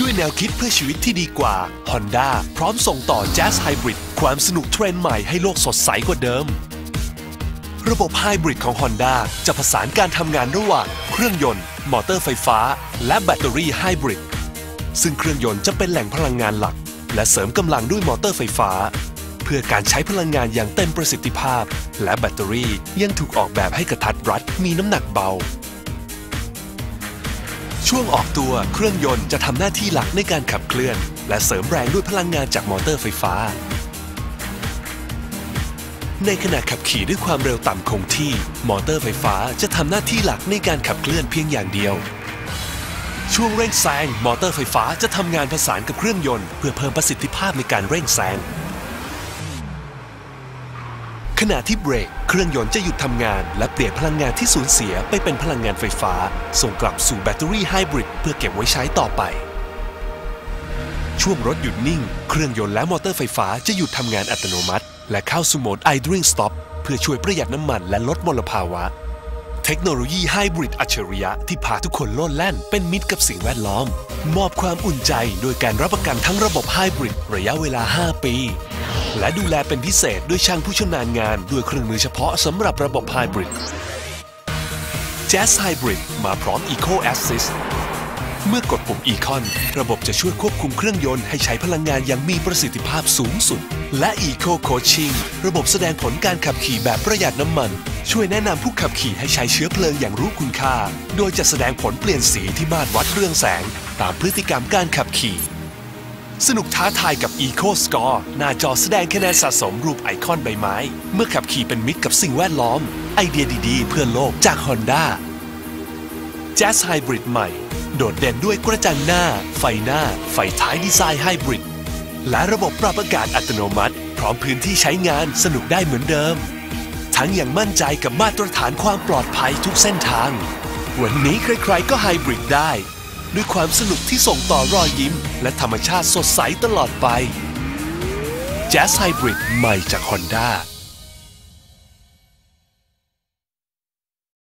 ด้วยแนวคิดเพื่อชีวิตที่ดีกว่า Honda พร้อมส่งต่อ Jazz Hybrid ความสนุกเทรนด์ใหม่ให้โลกสดใสกว่าเดิม ระบบไฮบริดของ Honda จะผสานการทำงานระหว่าง เครื่องยนต์ มอเตอร์ไฟฟ้า และแบตเตอรี่ไฮบริดซึ่งเครื่องยนต์จะเป็นแหล่งพลังงานหลัก และเสริมกำลังด้วยมอเตอร์ไฟฟ้า เพื่อการใช้พลังงานอย่างเต็มประสิทธิภาพ และแบตเตอรี่ยังถูกออกแบบให้กระทัดรัดมีน้ำหนักเบา ช่วงออกตัวเครื่องยนต์จะทำหน้าที่หลักในการขับเคลื่อน และเสริมแรงด้วยพลังงานจากมอเตอร์ไฟฟ้า ในขณะขับขี่ด้วยความเร็วต่ำคงที่ มอเตอร์ไฟฟ้าจะทำหน้าที่หลักในการขับเคลื่อนเพียงอย่างเดียวช่วงเร่งแซงมอเตอร์ไฟฟ้าจะทำงานผสานกับเครื่องยนต์ เพื่อเพิ่มประสิทธิภาพในการเร่งแซง ขณะที่เบรก เครื่องยนต์จะหยุดทำงาน และเปลี่ยนพลังงานที่สูญเสียไปเป็นพลังงานไฟฟ้า ส่งกลับสู่แบตเตอรี่ไฮบริดเพื่อเก็บไว้ใช้ต่อไป ช่วงรถหยุดนิ่ง เครื่องยนต์และมอเตอร์ไฟฟ้าจะหยุดทำงานอัตโนมัติ และเข้าสู่โหมด idling stop เพื่อช่วยประหยัดน้ำมันและลดมลภาวะ เทคโนโลยีไฮบริดอัจฉริยะที่พาทุกคนโลดแล่นเป็นมิตรกับสิ่งแวดล้อม มอบความอุ่นใจโดยการรับประกันทั้งระบบไฮบริดระยะเวลา 5 ปี และดูแลเป็นพิเศษด้วยช่างผู้ชำนาญงานด้วยเครื่องมือเฉพาะสำหรับระบบไฮบริด Jazz Hybrid มาพร้อม Eco Assist เมื่อกดปุ่ม Econ ระบบจะช่วยควบคุมเครื่องยนต์ให้ใช้พลังงานอย่างมีประสิทธิภาพสูงสุด และ Eco Coaching ระบบแสดงผลการขับขี่แบบประหยัดน้ำมัน ช่วยแนะนำผู้ขับขี่ให้ใช้เชื้อเพลิงอย่างรู้คุณค่า โดยจะแสดงผลเปลี่ยนสีที่มาตรวัดเรืองแสง ตามพฤติกรรมการขับขี่ สนุกท้าทายกับ Eco Score หน้าจอแสดงคะแนนสะสมรูปไอคอนใบไม้ เมื่อขับขี่เป็นมิตรกับสิ่งแวดล้อม ไอเดียดีๆ เพื่อโลกจาก Honda Jazz Hybrid ใหม่ โดดเด่นด้วยกระจังหน้า ไฟหน้า ไฟท้ายดีไซน์ไฮบริดและระบบปรับอากาศอัตโนมัติ พร้อมพื้นที่ใช้งานสนุกได้เหมือนเดิม ทั้งอย่างมั่นใจกับมาตรฐานความปลอดภัยทุกเส้นทาง วันนี้ใครๆก็ไฮบริดได้ ด้วยความสนุกที่ส่งต่อรอยยิ้ม และธรรมชาติสดใสตลอดไป Jazz Hybrid ใหม่จาก Honda